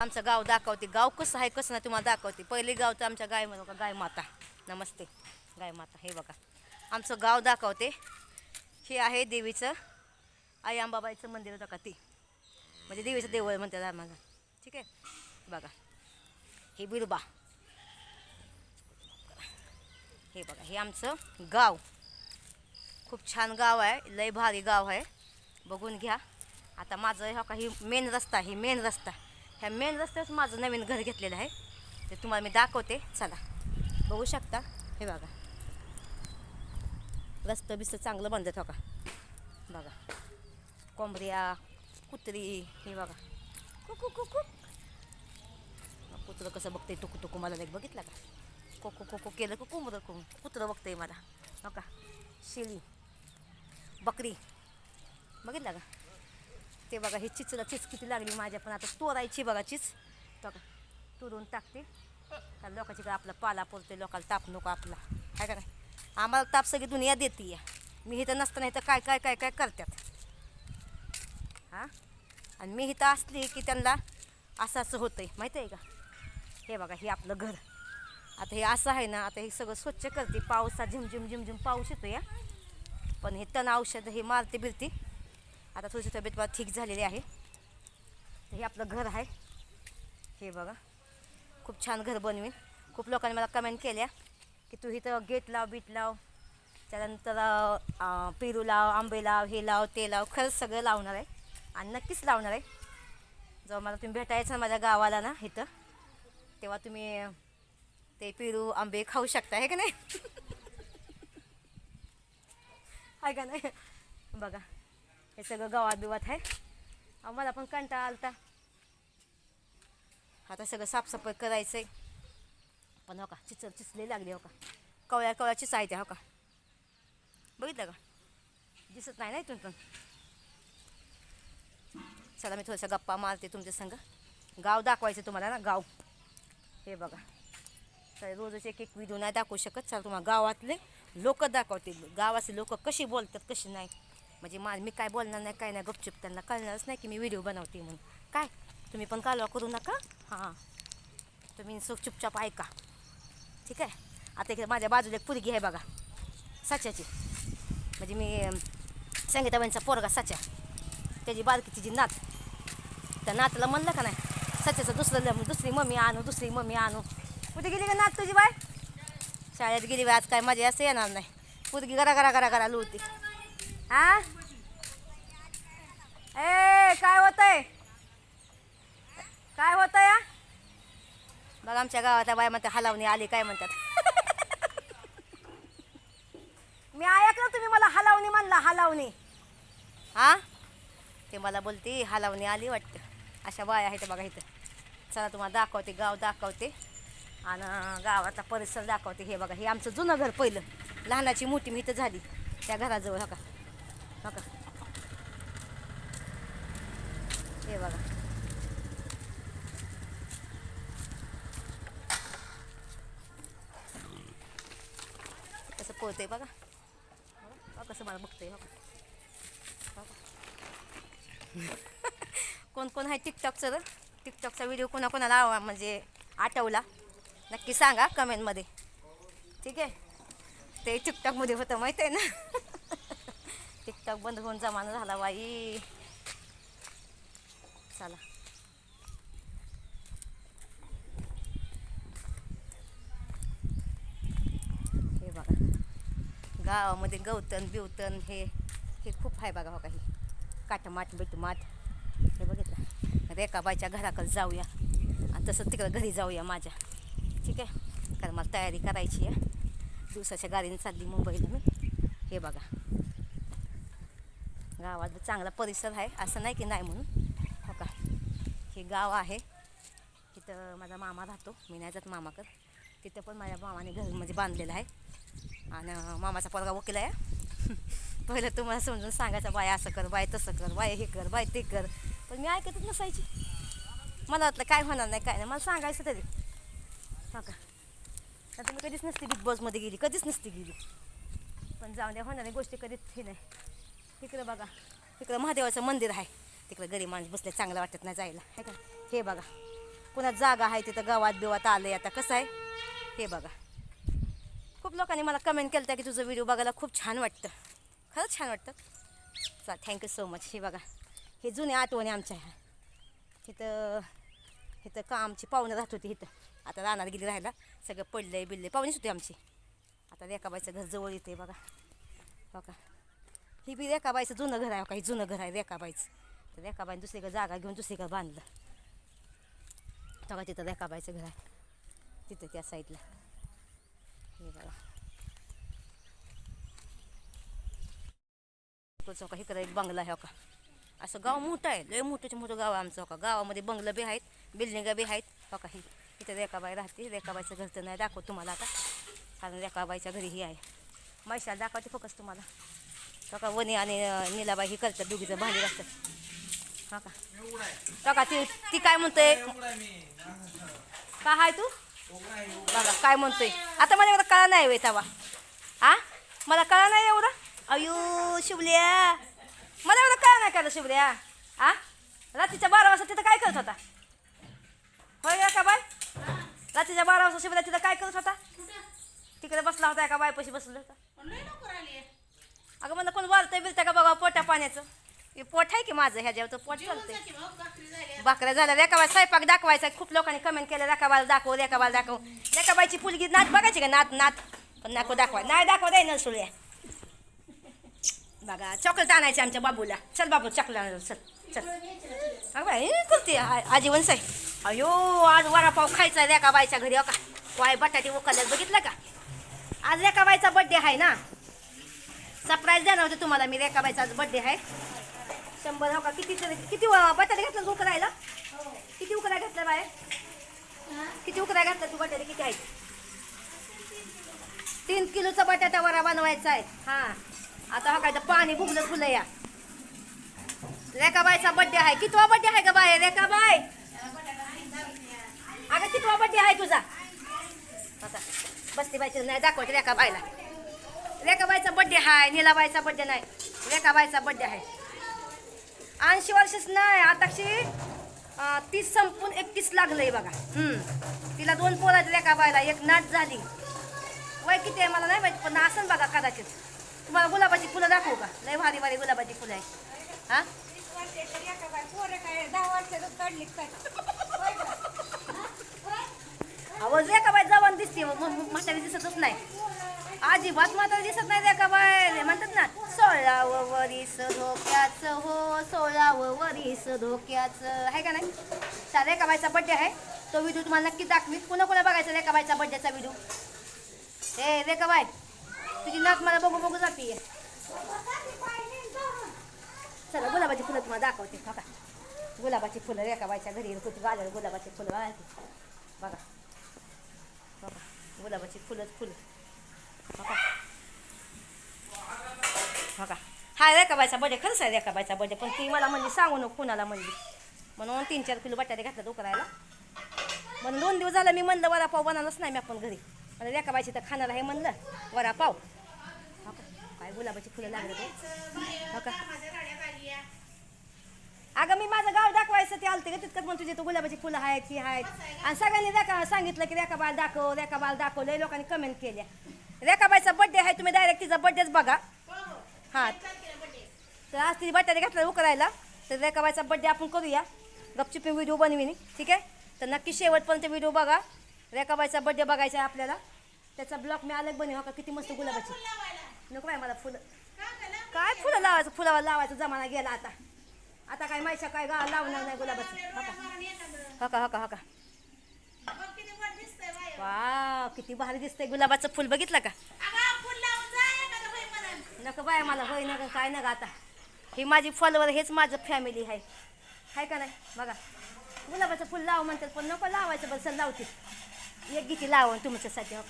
आमचं गाव दाखवते. गाव कसं आहे कसं नाही तुम्हाला दाखवते. पहिले गाव तर आमच्या गाय म्हणू का गाय माता. नमस्ते. गाय माता हे बघा. आमचं गाव दाखवते. हे आहे देवीचं आई आंबाबाईचं मंदिर होतं का ती? म्हणजे देवीचं देवळ म्हणतात आम्हाला. ठीक आहे? बघा. हे बिरबा. हे बघा हे आमचं गाव. खूप छान गाव आहे. लय भारी गाव आहे. बघून घ्या. आता माझं हा काही मेन रस्ता हे मेन रस्ता. ह्या मेन रस्त्यावर माझं नवीन घर घेतलेलं आहे. ते तुम्हाला मी दाखवते. चला. बघू शकता. हे बघा. रस्तं बिस्त चांगलं बांधत हो का बघा. कोंबऱ्या कुत्री हे बघा. कुकू कुकू कुत्रं कसं बघते टुकू टुकू मला एक बघितला का? कोको कोको केलं को कोंबडं कोंब कुत्रं बघतंय मला. हो का? शेळी. बकरी. बघितला का? ते बघा हे चिचला चिच किती लागली माझ्या पण. आता तोरायची बघा चिच. बघा तुरून टाकते. कारण लोकांची काय आपला पाला पुरते लोकांना ताप नको आपला. काय का नाही? आम्हाला ताप सगळी दुनिया देते या. मी इथं नसताना इथं काय काय काय काय करतात? हां? आणि मी इथं असली की त्यांना असं असं होतं आहे माहिती आहे का? हे बघा हे आपलं घर. आता हे असं आहे ना आता हे सगळं स्वच्छ करते. पावसात झिमझिम झिमझिम पाऊस येतो या पण हे तण औषध हे मारते बिरते आता थोडीशी तब्येत बघा ठीक झालेली आहे. हे आपलं घर आहे. हे बघा. खूप छान घर बनवीन. खूप लोकांनी मला कमेंट केल्या की तू इथं गेट लाव बीट लाव. त्यानंतर पेरू लाव आंबे लाव हे लाव ते लाव. खरंच सगळं लावणार आहे. आणि नक्कीच लावणार आहे. जेव्हा मला तुम्ही भेटायचं माझ्या गावाला ना इथं तेव्हा तुम्ही ते पेरू आंबे खाऊ शकता आहे का नाही? आहे का नाही? बघा. हे सगळं गावात बिवात आहे. अहो, मला पण कंटाळा आलता. आता सगळं साफसफाई करायचं आहे पण हो का चिचल चिचले लागली हो का. कवळ्या कवळ्या चिचायच्या हो का. बघितलं का? दिसत नाही ना इथून पण. चला मी थोडंसं गप्पा मारते तुमच्या संग. गाव दाखवायचं तुम्हाला ना गाव. हे बघा. तर रोजच एक एक व्हिडिओ नाही दाखवू शकत. चला तुम्हाला गावातले लोक दाखवतील. गावाचे लोक कशी बोलतात कशी नाही. म्हणजे मा मी काय बोलणार नाही काय नाही गपचूप त्यांना कळणारच नाही की मी व्हिडिओ बनवते म्हणून. काय? तुम्ही पण कालवा करू नका? हां. तुम्ही सो चुपचाप ऐका. ठीक आहे? आता इकडे माझ्या बाजूला एक पुरगी आहे बघा. साच्याची. म्हणजे मी संगीताबाईंचा पोरगा साच्या. त्याची बारकी तिची नात. त्या नातला म्हणलं का नाही? सच्याचं दुसरं दुसरी मम्मी आणू दुसरी मम्मी आणू. कुठे गेली का नात तुझी बाय शाळेत गेली बाय आज काय मजा असं येणार नाही. पुरगी गरा गरा गरा गरा लुळती. हा? ए काय होतंय? काय होतंय या बघा आमच्या गावात बाय म्हणते हलावणी आली काय म्हणतात? मी ऐकलं तुम्ही मला हलावणी म्हणला हलावणी. हा? ते मला बोलते हलावणी आली वाटतं. अशा बाया आहेत बघा इथं. चला तुम्हाला दाखवते गाव दाखवते. आणि गावाचा परिसर दाखवते. हे बघा हे आमचं जुनं घर पहिलं. लहानाची मोठी मी इथं झाली. त्या घराजवळ का? हो हे बघा. कसं पोहतंय बघा. कसं मला बघतंय हो का? कोण कोण आहे टिकटॉकचं तर? टिकटॉकचा व्हिडिओ कोणाकोणाला आवा म्हणजे आठवला? नक्की सांगा कमेंटमध्ये. ठीक आहे? ते टिकटॉकमध्ये होतं माहीत आहे ना? टिकटॉक बंद होऊन जमाना झाला बाई. चला. हे बघा. गावामध्ये गवतन बिवतन हे हे खूप आहे बघा हो काही. काटमाट बिटमाट. हे बघितलं? रेखाबाईच्या घराकडे जाऊया. आणि तसं तिकडं घरी जाऊया माझ्या. ठीक आहे? कारण मला तयारी करायची आहे. दिवसाच्या गाडीने चालली मुंबईला मी. हे बघा. गावात चांगला परिसर आहे. असं नाही की नाही म्हणून. हो का? हे गाव आहे. तिथं माझा मामा राहतो. मी नाही जात मामाकर तिथं पण माझ्या मामाने घर म्हणजे बांधलेलं आहे. आणि मामाचा पोरगा वकील आहे. पहिलं तुम्हाला समजून सांगायचं बाय असं कर बाय तसं कर बाय हे कर बाय ते कर. पण मी ऐकतच नसायची. मला वाटलं काय होणार नाही काय नाही. मला सांगायचं तरी. हो का? आता मी कधीच नसते बिग बॉसमध्ये गेली कधीच नसती गेली. पण जाऊन द्या होणार नाही गोष्टी कधीच हे नाही. तिकडं बघा. तिकडं महादेवाचं मंदिर आहे. तिकडं गरीब माणूस बसले चांगलं वाटत नाही जायला. आहे का? हे बघा. कुणा जागा आहे तिथं गावात बिवात आहे आता. कसं आहे? हे बघा. खूप लोकांनी मला कमेंट केलं होतं की तुझं व्हिडिओ बघायला खूप छान वाटतं. खरंच छान वाटतं. चला थँक्यू सो मच हे बघा. हे जुने आठवणी आमच्या ह्या. इथं इथं का आमची पाहुणं राहत होती इथं. आता रानात गेली राहायला. सगळं पडलंय बिडले पाहुणीच होती आमची. आता रेखाबाईचं घर जवळ येते बघा. बघा. ही बी रेखाबाईचं जुनं घर आहे हो काही जुनं घर आहे रेखाबाईचं तर रेखाबाईने दुसरीकडे जागा घेऊन दुसरीकडे बांधलं. बघा तिथं रेखाबाईचं घर आहे. तिथं त्या साईडला. हे बघा. चौका हो का? एक बंगला आहे हो का? असं गाव मोठं आहे. लय मोठंच मोठं गाव आहे आमचं हो का? गावामध्ये बंगलं बी आहेत बिल्डिंगा बी आहेत. हो का? ही इथं रेखाबाई राहते. रेखाबाईचं घर तर नाही दाखवत तुम्हाला आता. कारण रेखाबाईच्या घरी ही आहे. मैशाला दाखवते फोकस तुम्हाला. का वनी आणि नीलाबाई ही करतात दोघीचं भांडी लागतात हा का? हो का ती ती काय म्हणतोय? का हाय तू? बघा काय म्हणतोय? आता मला एवढं कळा नाही वेळ तवा आ? मला कळा नाही एवढं? अयो शिवल्या. मला एवढं कळा नाही कळलं शिवल्या. आ? रात्रीच्या बारा वाजता तिथं काय करत होता? होय का बाय रात्रीच्या बारा वाजता शिवल्या तिथं काय करत होता? तिकडे बसला होता एका बायपाशी बसलं होता. अगं मला कोण बोलतंय बिलतंय का बघा पोट्या पाण्याचं. हे पोट आहे की माझं? ह्याच्यावर तर पोट चालतंय. भाकऱ्या झाल्या. रेखाबाई स्वयंपाक दाखवायचा. खूप लोकांनी कमेंट केलं रेखाबाला दाखव रेखाबाला दाखव. रेखाबाईची पुलगी नाच बघायची का? नात नात. पण नको दाखवा. नाही दाखवा दे न सुळ्या. बघा चॉकलेट आणायचे आमच्या बाबूला. चल बाबू चॉकलेट आणायला चल चल. अगं बाई हे करते आ- आजी वंसाई अयो आज वडापाव खायचा रेखाबाईच्या घरी हो का? वाय बटाटे उकळल्यात. बघितलं का? आज रेखाबाईचा बड्डे आहे ना? सरप्राईज देणार होते तुम्हाला मी रेखाबाईचा आज बड्डे आहे. शंभर हो का? किती तरी किती बटाटे घेतलं तू उकरायला? किती उकरा घातला बाय किती उकरा घातला तू बटाटे किती आहेत तीन किलोचा बटाटा वरा बनवायचा आहे. हां. आता हो हा काय पाणी बुगलं फुलं या. रेखाबाईचा बड्डे आहे. कितवा बड्डे आहे का बाय रेखाबाई! अगं कितवा बड्डे आहे तुझा? आता बसती बायचं नाही दाखवते रेखाबाईला. रेखाबाईचा बड्डे आहे नीलाबाईचा बड्डे नाही. रेखाबाईचा बड्डे आहे ऐंशी वर्षच नाही आताशी तीस संपून एकतीस लागलंय बघा. तिला दोन पोरात रेखाबाईला एक नाच झाली. वय किती आहे मला नाही माहिती पण असं बघा कदाचित. तुम्हाला गुलाबाची फुलं दाखवू का? लय भारी भारी गुलाबाची फुलं आहे हा? आवाज रेखाबाई जवान दिसते म- म्हातारी दिसतच नाही. अजिबात मात्र दिसत नाही रेखाबाई म्हणतात ना सोळावं वरीस धोक्याचं हो सोळावं वरीस धोक्याचं. आहे का नाही? त्या रेखाबाईचा बड्डे आहे. तो व्हिडिओ तुम्हाला नक्की दाखवी पुन्हा कोणा बघायचा रेखाबाईचा बड्डेचा व्हिडिओ ए रेखाबाई तुझी नाक मला बघू बघू जाते चला गुलाबाची फुलं तुम्हाला दाखवते. बघा. गुलाबाची फुलं रेखाबाईच्या घरी कुठे गाजर गुलाबाची फुलं बघा बघा. बघा. गुलाबाची फुलंच फुलं. बघा का हा रेखाबाईचा बडे खरंच आहे रेखाबाईचा बडे पण ती मला म्हणली सांगू नको कुणाला म्हणली म्हणून तीन चार किलो बटाटे घातला उकरायला म्हणून दोन दिवस झालं मी म्हणलं वडापाव बनवलंच नाही मी आपण घरी आणि रेखाबाईची तर खाणार आहे म्हणलं वडापाव हो का? काय गुलाबाची फुलं लागले ते हो का अगं मी माझं गाव दाखवायचं ते आलते का तितकं म्हणून तुझे तू गुलाबाची फुलं आहेत ही आहेत आणि सगळ्यांनी रेखा सांगितलं की रेखाबाल दाखव रेखाबाल दाखव लय लोकांनी कमेंट केल्या रेखाबाईचा बड्डे आहे तुम्ही डायरेक्ट तिचा बड्डेच बघा. हां. तर आज तिने बटाटे घातला उकरायला. तर रेखाबाईचा बड्डे आपण करूया. गपचुपी व्हिडिओ बनविनी ठीक आहे? तर नक्की शेवटपर्यंत व्हिडिओ बघा. रेखाबाईचा बड्डे बघायचा आहे आपल्याला. त्याचा ब्लॉक मी अलग बनव हो का? किती मस्त गुलाबाची. नको आहे मला फुलं. काय फुलं लावायचं? फुलावर लावायचं जमाना गेला आता. आता काय माहिती काय गा लावणार नाही गुलाबाची. हो का? हो का हो का? हो वा किती भारी दिसतंय गुलाबाचं फुल. बघितलं का? नको बाय मला होय नका काय नका आता. ही माझी फॉलोवर हेच माझं फॅमिली आहे. आहे का नाही? बघा. गुलाबाचं फुल लाव म्हणतात पण नको लावायचं बस लावते. एक गीती लावून तुमच्यासाठी हो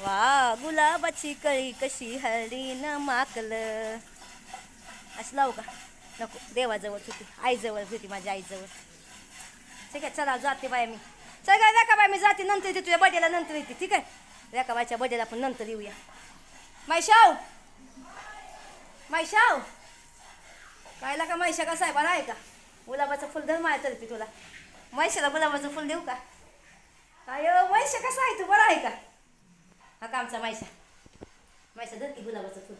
वा गुलाबाची कळी कशी हळदी न माकलं. असं लावू का? नको देवाजवळ होती आईजवळ होती माझ्या आईजवळ. ठीक आहे चला जाते बाय मी. चल काय रेखा बाय मी जाते नंतर येते तुझ्या बड्याला नंतर येते ठीक आहे? रेखा बायच्या बड्डेला आपण नंतर येऊया. मैशाव मैशाव कायला का मैशा का साहेबाला आहे का? गुलाबाचं फुल धर माझ्या तर्फे तुला. मैशाला गुलाबाचं फुल देऊ का? काय हो, मैशा कसा आहे तू? बरं आहे का? हा का आमचा मैशा धर धरती गुलाबाचं फुल.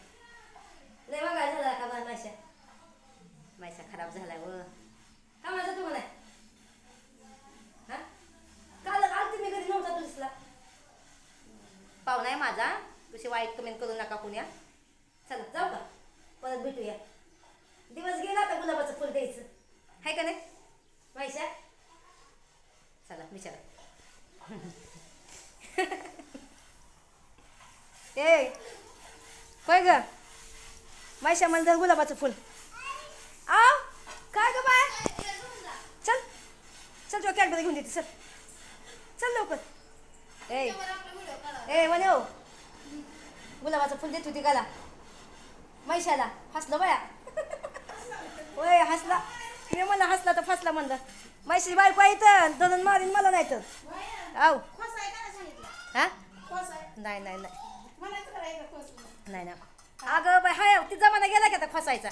लय बघा झाला का बा मैशा मैशा खराब झालाय व. का माझा तू म्हणाय हा काल काल तुम्ही घरी नव्हता तुझला पाहुणा आहे माझा. तुझी वाईट कमेंट करू नका कुण्या. चला जाऊ का? परत भेटूया. दिवस गेला आता गुलाबाचं फुल द्यायचं. आहे का नाही? मायशा चला विचारा. ए होय ग? मायशा मला धर गुलाबाचं फुल. आ काय ग बाय? चल चल तुला कॅडबरी घेऊन देते चल. चल लवकर. ए ए म्हणे हो गुलाबाचं फुल देत होती गला. मैशाला हसलं बया. होय हसला. मी म्हणलं हसला तर फसला म्हणलं. मैशी बायको तर धरून मारीन मला नाही तर. आव हा? नाही नाही नाही. नाही. ना अगं बाय हाय ती जमाना गेला का आता फसायचा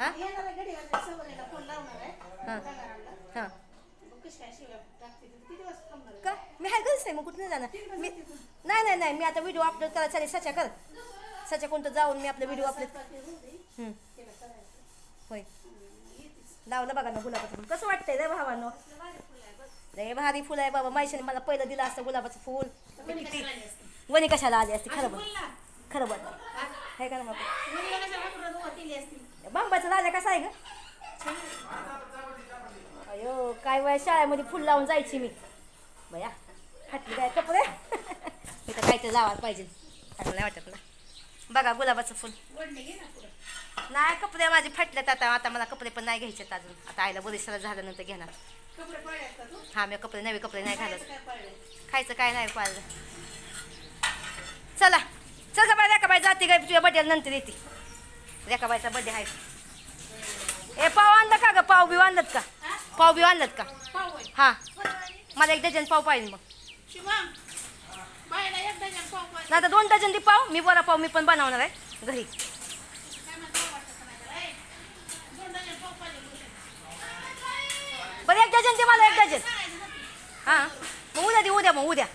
हा? हां का मी हाय घरीच नाही मग कुठं नाही जाणार? मी नाही नाही नाही मी आता व्हिडिओ अपलोड करायला चालेल सच्या कर. सच्या कोणतं जाऊन मी आपला व्हिडिओ अपलोड होय. लावलं बघा ना गुलाबाचं फुल. कसं वाटतंय रे भावानो? रे भारी फुल आहे बाबा. माहिशाने मला पहिलं दिलं असतं गुलाबाचं फुल. वणी कशाला आली असती? खरं बोल. खरं बोल. आहे का ना बाबा? बांबाचं राजा कसा आहे ग? अयो काय वेळा शाळेमध्ये फुल लावून जायची मी. बया फाटली काय कपडे मी तर काहीतरी लावायला पाहिजे. चांगलं नाही वाटत ना. बघा गुलाबाचं फुल. नाही कपडे माझे फाटलेत आता. आता मला कपडे पण नाही घ्यायचेत अजून. आता आईला बरेच झाल्यानंतर घेणार. हा मी कपडे नवे कपडे नाही घालत. खायचं काय नाही पाळलं चला. चल का बाय रेखाबाई जाते काय तुझ्या बड्डेला नंतर येते. रेखाबाईचा बड्डे आहे. ए पाव आणलं का ग? पाव बिव आणलं का? पाव बिव आणलं का? हा. मला एक डझन पाव पाहिजे मग. नाही तर दोन डझन दे पाव. मी बरा पाव मी पण बनवणार आहे घरी. बरं एक डझन दे मला एक डझन. हां? मग उद्या दे उद्या मग उद्या.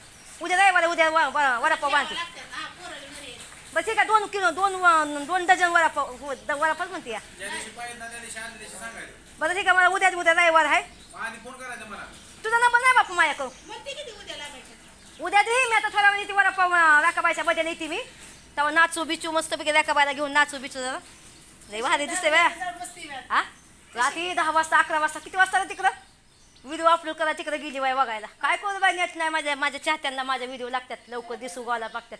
उद्या रविवार उद्या वा- वा- वडापाव बांधते. बरं ठीक आहे दोन किलो दोन व- दोन डझन वडापाव हो, द- वडापाव म्हणते या. ज्या दिवशी पाहिजे ना त्या दिवशी आदल्या दिवशी सांगायचं. बरं ठीक आहे मला उद्या उद्या रविवार आहे. मग आधी फोन करायचा मला? तुझा नंबर नाही बापू माझ्याकडून उद्या दे मी आता थोड्या वेळ येते वडापाव अं, राकाबाईच्या बड्डेला येते मी. तेव्हा नाचू बिचू मस्तपैकी राकाबाईला घेऊन नाचू बिचू जरा. लई भारी दिसते बया. हा? रात्री दहा वाजता अकरा वाजता किती वाजता तिकडं? व्हिडिओ अपलोड करा तिकडे गेली बाई बघायला. काय करू बाई नेट नाही माझ्या माझ्या चाहत्यांना माझ्या व्हिडिओ लागतात लवकर दिसू गावाला बघतात.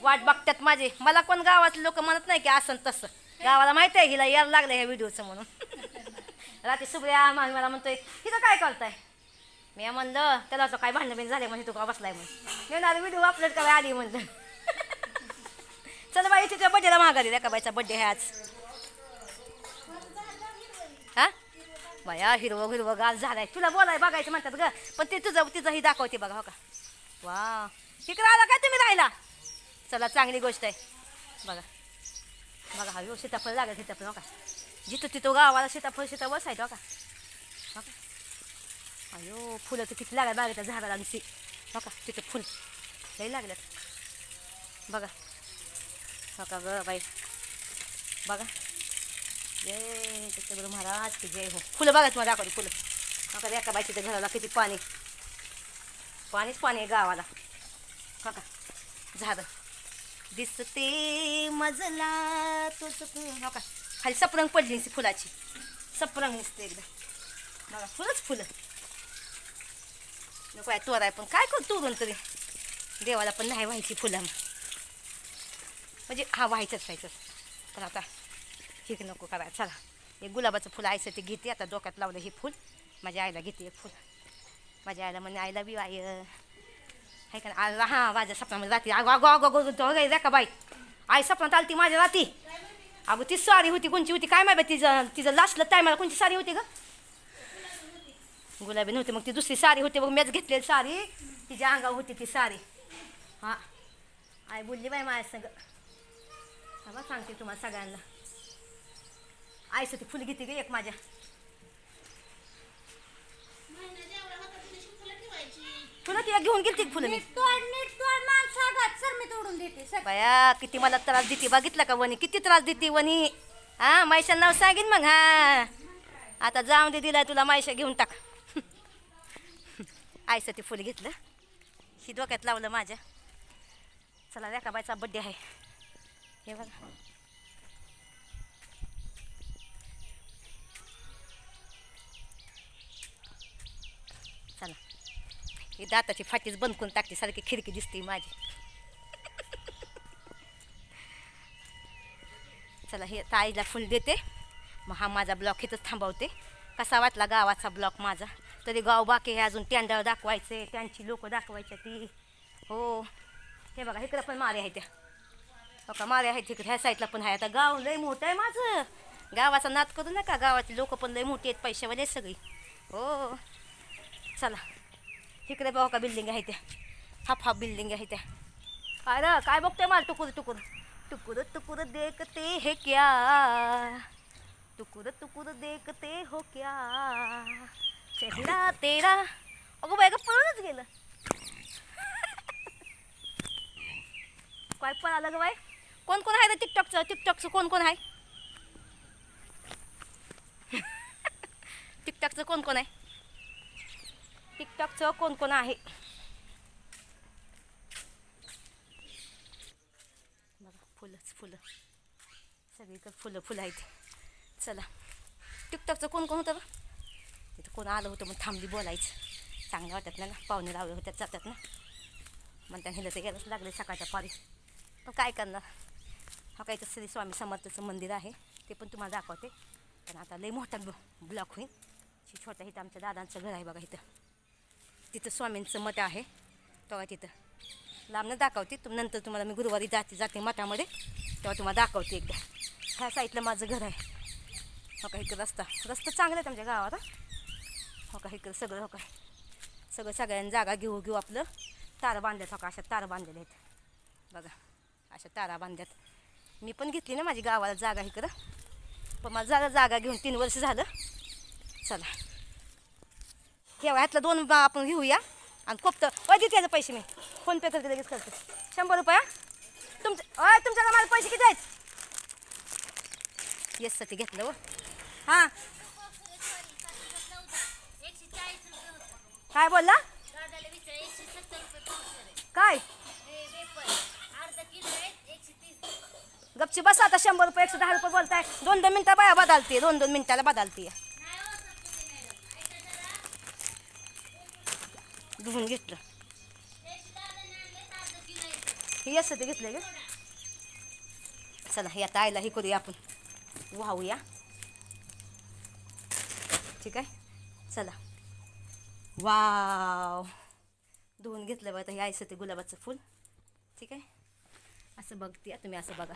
वाट बघतात माझे. मला कोण गावातले लोक म्हणत नाही की असं तसं. गावाला माहिती आहे हिला यायला लागलं ह्या व्हिडिओचं म्हणून. रात्री सुप्रिया मामी मला म्हणतोय हिला काय करताय? मी म्हणलं त्याला असं काय भांडण बिंड झाले म्हणजे तू का बसलाय म्हणून. मी व्हिडिओ अपलोड करा आधी म्हणलं. चल बाई तिच्या बड्डेला माघारी का बाईचा बड्डे आहे आज. हा? बाया हिरवं हिरवं गाल झालाय. तुला बोलाय बघायचं म्हणतात ग पण ते तुझं तिचंही दाखवते बघा हो का? वा. तिकडे आला काय तुम्ही राहिला चला चांगली गोष्ट आहे. बघा. बघा हा व्यवस्थित सीताफळ लागेल सीताफळ हो का? जिथं तिथं गावाला सीताफळ सीता बसायचं हो का? अयो फुलं तर किती लागल्या बागेच्या झाडाला नुसती हो का तिथं फुल. लई लागल्यात. बघा. हो का ग बाई. बघा. जय दत्तगुरु महाराज की जय हो. फुलं बघा तुम्हाला दाखवली फुलं. हो का एका बाईच्या घराला किती पाणी. पाणीच पाणी आहे गावाला. हो का झाडं. दिसते मजला तुझ हो का खाली सपरंग पडली फुलाची. सपरंग दिसते एकदा बघा फुलंच फुलं. नको आहे तोराय पण काय करू तोरून तरी? देवाला पण नाही व्हायची फुलं म्हणजे हा व्हायचंच व्हायचंच पण आता ठीक नको करायचं चला. हे गुलाबाचं फुलं आयचं ते घेते आता डोक्यात लावलं हे फुल. माझ्या आईला घेते एक फुल. माझ्या आईला म्हणे आईला बी आय आहे का नाही? हां माझ्या सपनामध्ये राहते. अगो अगो अगो अगो रे का बाई? आई सपनात आली ती माझ्या राती अगो ती सारी होती कोणची होती? काय माहिती तिचं तिचं लास्टला टायमाला कोणची सारी होती गं? गुलाबी नव्हती. मग ती दुसरी साडी होती. मग मीच घेतलेली साडी तिच्या अंगावर होती ती साडी हां. आई बोलली बाई माझ्या संग. हा सांगते तुम्हाला सगळ्यांना. आईचं ती फुल घेते ग एक माझ्या. घेऊन फुलं नीट तोड माणसागात सर मी तोडून देते. सर बाया किती मला त्रास देते. बघितलं का वनी किती त्रास देते वनी हा मायशा नाव सांगेन मग हा. आता जाऊन दे दिलाय तुला मायशा घेऊन टाक. आईचं ते फुल घेतलं. ही डोक्यात लावलं माझ्या. चला रेखाबाईचा बड्डे आहे. हे बघा. चला. ही दाताची फाटीच बंद करून टाकते सारखी खिडकी दिसते माझी. चला हे ताईला फुल देते. मग हा माझा ब्लॉक इथंच थांबवते. कसा वाटला गावाचा ब्लॉक माझा? तरी गाव बाकी आहे अजून. टँडर दाखवायचे त्यांची लोक दाखवायचे ती. हो. हे बघा इकडं पण मारे आहे त्या. हो मारे आहेत तिकडे ह्या साईडला पण आहे. आता गाव लय मोठं आहे माझं. गावाचा नाद करू नका गावाचे लोक पण लय मोठी आहेत पैशावाले आहेत सगळी. हो. चला. तिकडे बघा का बिल्डिंग आहे त्या. हाफ हाफ बिल्डिंग आहे त्या. काय र काय बघतोय मला? टुकुर टुकुर. टुकुर टुकुर देखते हे क्या? टुकुर टुकुर देखते हो क्या? तेरा तेरा. अगो बाय पळूनच गेलं. काय पण आलं ग बाय कोण कोण आहे रे टिकटॉकचं? टिकटॉकचं कोण कोण आहे? टिकटॉकचं कोण कोण आहे? टिकटॉकचं कोण कोण आहे? बघा फुलंच फुलं. सगळीकडे फुलं फुलं आहेत. चला. टिकटॉकचं कोण कोण होतं बा तिथं कोण आलं होतं मग थांबली बोलायचं. चांगलं वाटत ना पाहुणे लावले होत्या जातात ना. मग त्या हिला ते गेलंच लागले सकाळच्या पारी. पण काय करणार? हा काही तर श्री स्वामी समर्थचं मंदिर आहे ते पण तुम्हाला दाखवते. पण आता लई मोठा ब्लॉक होईल. शी छोटा इथं आमच्या दादांचं घर आहे बघा इथं. तिथं स्वामींचं मठ आहे. तेव्हा तिथं. लांबनं दाखवते. तुम नंतर तुम्हाला मी गुरुवारी जाते जाते मठामध्ये. तेव्हा तुम्हाला दाखवते एकदा. ह्या साईडला माझं घर आहे. हो का रस्ता रस्ता चांगला आहे आमच्या गावाला हो का इकडं सगळं हो का. सगळं सगळ्यांनी जागा घेऊ घेऊ आपलं. तारं बांधल्यात हो का अशा तारं बांधलेल्या आहेत. बघा अशा तारा बांधल्यात. मी पण घेतली ना माझी गावाला जागा इकडं. पण मला जागा जागा घेऊन तीन वर्ष झालं. चला. ठेवा ह्यातलं दोन बा आपण घेऊया. आणि कोपतं अय त्याचे पैसे मी. फोनपे करते लगेच करते. शंभर रुपया? तुमचं अय तुमच्याला मला पैसे किती आहेत? येस ते घेतलं हो. व हां काय बोलला. काय? गपची बस आता शंभर रुपये एकशे दहा रुपये बोलताय. दोन दोन मिनटं बाया बदलते दोन दोन मिनिटाला बदलते हो धुवून घेतलं. हे असं ते घेतलं ग चला हे आता आईला हे करूया आपण. वाहूया. ठीक आहे? चला. वाव. धुवून घेतलं बघा आता हे आईचं ते गुलाबाचं फूल. ठीक आहे? असं बघते तुम्ही असं बघा.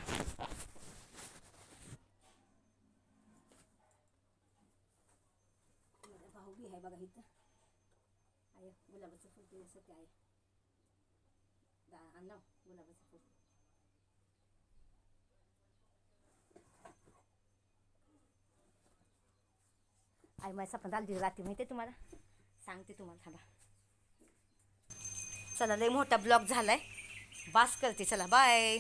माझा भाऊ बी आहे बघा इथं. आहे गुलाबाचं फूल ते आहे. दा आणा हो, गुलाबाचं फूल. आई माझ्या सपनात आली रात्री माहिती आहे तुम्हाला? सांगते तुम्हाला थांबा. चला लय मोठा ब्लॉग आहे बास करते चला बाय.